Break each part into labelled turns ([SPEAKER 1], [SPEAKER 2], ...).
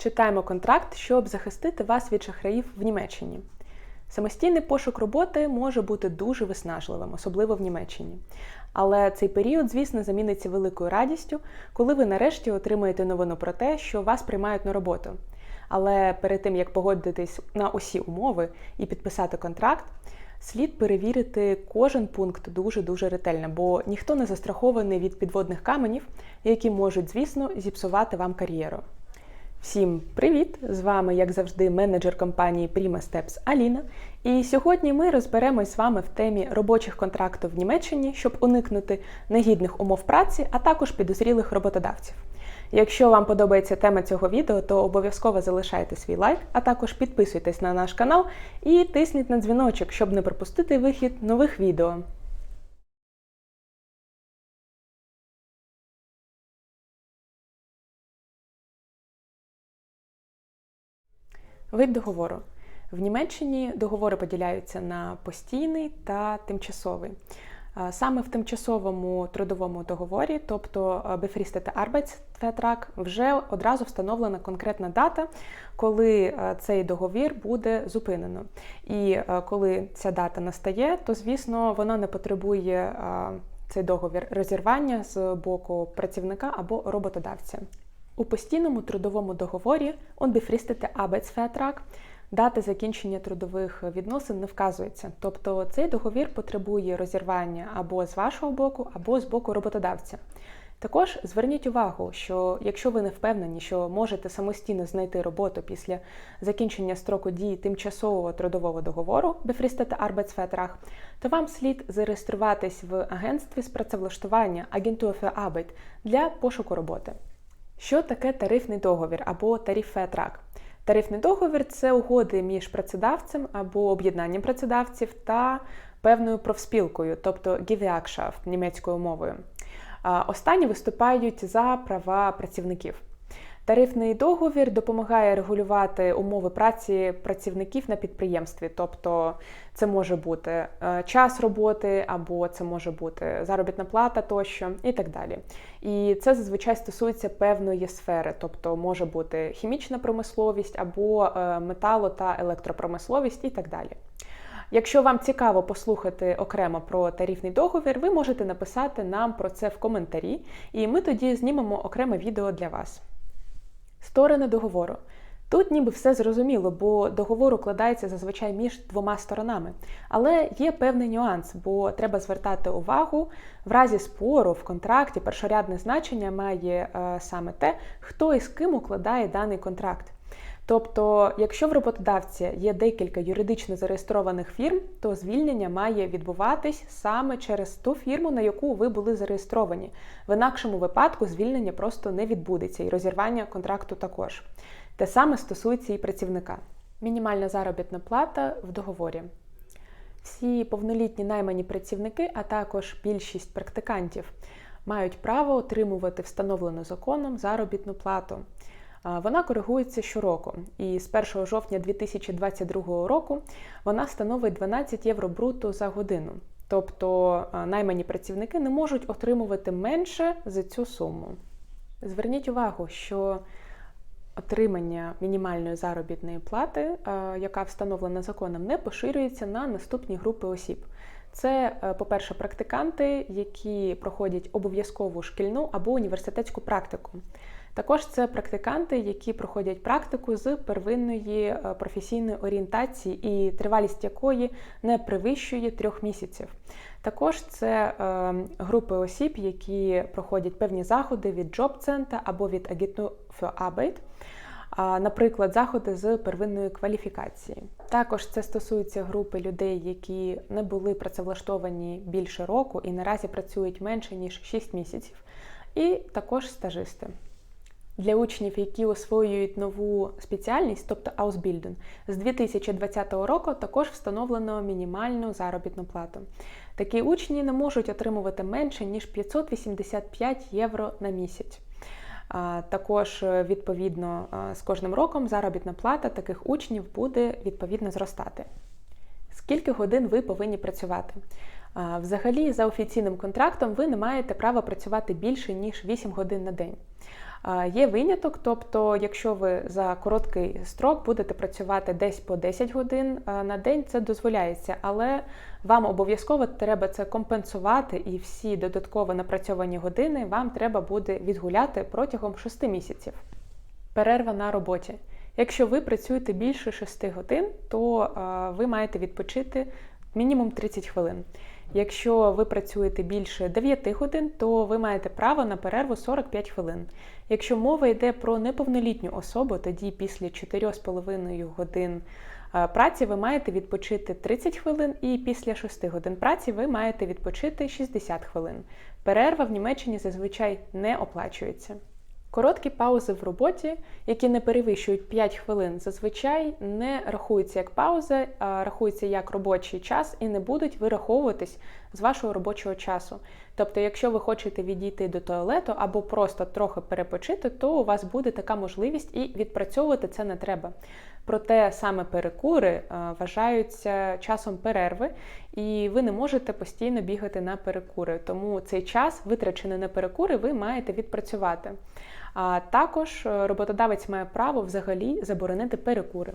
[SPEAKER 1] Читаємо контракт, щоб захистити вас від шахраїв в Німеччині. Самостійний пошук роботи може бути дуже виснажливим, особливо в Німеччині. Але цей період, звісно, заміниться великою радістю, коли ви нарешті отримаєте новину про те, що вас приймають на роботу. Але перед тим як погодитись на усі умови і підписати контракт, слід перевірити кожен пункт дуже дуже ретельно, бо ніхто не застрахований від підводних каменів, які можуть, звісно, зіпсувати вам кар'єру. Всім привіт! З вами, як завжди, менеджер компанії Prima Steps Аліна. І сьогодні ми розберемось з вами в темі робочих контрактів в Німеччині, щоб уникнути негідних умов праці, а також підозрілих роботодавців. Якщо вам подобається тема цього відео, то обов'язково залишайте свій лайк, а також підписуйтесь на наш канал і тисніть на дзвіночок, щоб не пропустити вихід нових відео. Вид договору. В Німеччині договори поділяються на постійний та тимчасовий. Саме в тимчасовому трудовому договорі, тобто Befristete Arbeitsvertrag, вже одразу встановлена конкретна дата, коли цей договір буде зупинено. І коли ця дата настає, то звісно вона не потребує цей договір розірвання з боку працівника або роботодавця. У постійному трудовому договорі Unbefristete Arbeitsvertrag дата закінчення трудових відносин не вказується. Тобто цей договір потребує розірвання або з вашого боку, або з боку роботодавця. Також зверніть увагу, що якщо ви не впевнені, що можете самостійно знайти роботу після закінчення строку дії тимчасового трудового договору Befristete Arbeitsvertrag, то вам слід зареєструватись в агентстві з працевлаштування Agentur für Arbeit для пошуку роботи. Що таке тарифний договір або тариф-фетрак? Тарифний договір це угоди між працедавцем або об'єднанням працедавців та певною профспілкою, тобто Gewerkschaft німецькою мовою. Останні виступають за права працівників. Тарифний договір допомагає регулювати умови праці працівників на підприємстві, тобто це може бути е, час роботи, або це може бути заробітна плата тощо, і так далі. І це зазвичай стосується певної сфери, тобто може бути хімічна промисловість або е, метало та електропромисловість, і так далі. Якщо вам цікаво послухати окремо про тарифний договір, ви можете написати нам про це в коментарі, і ми тоді знімемо окреме відео для вас. Сторони договору. Тут ніби все зрозуміло, бо договор укладається зазвичай між двома сторонами. Але є певний нюанс, бо треба звертати увагу в разі спору в контракті першорядне значення має е, саме те, хто і з ким укладає даний контракт. Тобто, якщо в роботодавця є декілька юридично зареєстрованих фірм, то звільнення має відбуватись саме через ту фірму, на яку ви були зареєстровані. В інакшому випадку звільнення просто не відбудеться і розірвання контракту також. Те саме стосується і працівника. Мінімальна заробітна плата в договорі. Всі повнолітні наймані працівники, а також більшість практикантів, мають право отримувати встановлену законом заробітну плату. Вона коригується щороку, і з 1 жовтня 2022 року вона становить 12 євро бруто за годину. Тобто наймані працівники не можуть отримувати менше за цю суму. Зверніть увагу, що отримання мінімальної заробітної плати, яка встановлена законом, не поширюється на наступні групи осіб. Це, е, по-перше, практиканти, які проходять обов'язкову шкільну або університетську практику. Також це практиканти, які проходять практику з первинної е, професійної орієнтації, і тривалість якої не перевищує трьох місяців. Також це е, групи осіб, які проходять певні заходи від Джоб-центра або від für Arbeit, Наприклад, заходи з первинної кваліфікації. Також це стосується групи людей, які не були працевлаштовані більше року і наразі працюють менше ніж 6 місяців, і також стажисти. Для учнів, які освоюють нову спеціальність, тобто Ausbildung, з 2020 року також встановлено мінімальну заробітну плату. Такі учні не можуть отримувати менше, ніж 585 євро на місяць. Також, е, відповідно, з кожним роком заробітна плата таких учнів буде відповідно зростати. Скільки годин ви повинні працювати? Взагалі, за офіційним контрактом, ви не маєте права працювати більше, ніж 8 годин на день. Є виняток, тобто, якщо ви за короткий строк будете працювати десь по 10 годин на день, це дозволяється, але вам обов'язково треба це компенсувати, і всі додатково напрацьовані години вам треба буде відгуляти протягом 6 місяців. Перерва на роботі. Якщо ви працюєте більше 6 годин, то ви маєте відпочити мінімум 30 хвилин. Якщо ви працюєте більше 9 годин, то ви маєте право на перерву 45 хвилин. Якщо мова йде про неповнолітню особу, тоді після 4,5 годин праці ви маєте відпочити 30 хвилин, і після 6 годин праці ви маєте відпочити 60 хвилин. Перерва в Німеччині зазвичай не оплачується. Короткі паузи в роботі, які не перевищують 5 хвилин, зазвичай не рахуються як пауза, а рахуються як робочий час і не будуть вираховуватись з вашого робочого часу. Тобто, якщо ви хочете відійти до туалету або просто трохи перепочити, то у вас буде така можливість і відпрацьовувати це не треба. Проте саме перекури вважаються часом перерви, і ви не можете постійно бігати на перекури. Тому цей час, витрачений на перекури, ви маєте відпрацювати. А також е, роботодавець має право взагалі заборонити перекури.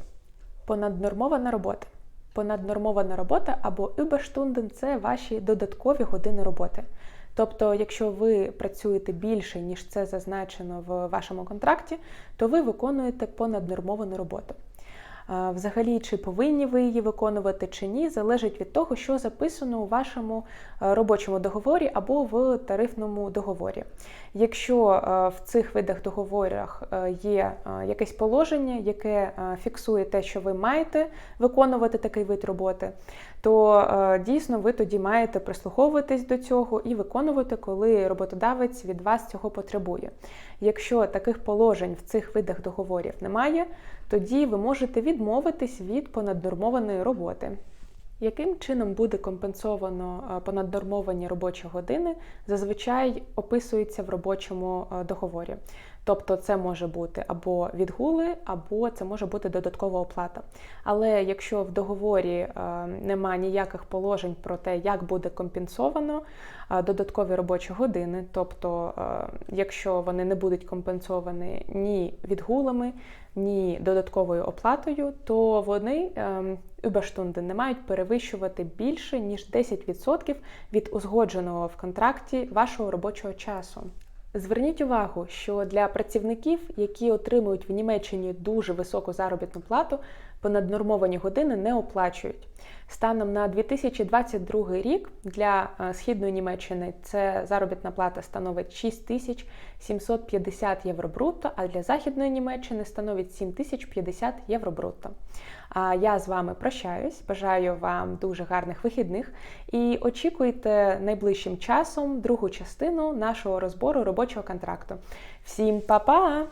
[SPEAKER 1] Понаднормована робота. Понаднормована робота або Überstunden – це ваші додаткові години роботи. Тобто, якщо ви працюєте більше, ніж це зазначено в вашому контракті, то ви виконуєте понаднормовану роботу. Взагалі, чи повинні ви її виконувати чи ні, залежить від того, що записано у вашому е, робочому договорі або в тарифному договорі. Якщо е, в цих видах договорах е, є якесь положення, яке фіксує те, що ви маєте виконувати такий вид роботи, то дійсно ви тоді маєте прислуховуватись до цього і виконувати, коли роботодавець від вас цього потребує. Якщо таких положень в цих видах договорів немає, тоді ви можете відмовитись від понаднормованої роботи. Яким чином буде компенсовано понаднормовані робочі години, зазвичай описується в робочому договорі. Тобто це може бути або відгули, або це може бути додаткова оплата. Але якщо в договорі немає ніяких положень про те, як буде компенсовано додаткові робочі години, тобто, якщо вони не будуть компенсовані ні відгулами, ні додатковою оплатою, то вони Überstunden не мають перевищувати більше ніж 10% від узгодженого в контракті вашого робочого часу. Зверніть увагу, що для працівників, які отримують в Німеччині дуже високу заробітну плату, понаднормовані години не оплачують. Станом на 2022 рік для е, східної Німеччини це заробітна плата становить 6750 євро брутто, а для західної Німеччини становить 7050 євро брутто. А я з вами прощаюсь, бажаю вам дуже гарних вихідних і очікуйте найближчим часом другу частину нашого розбору робочого контракту. Всім па-па!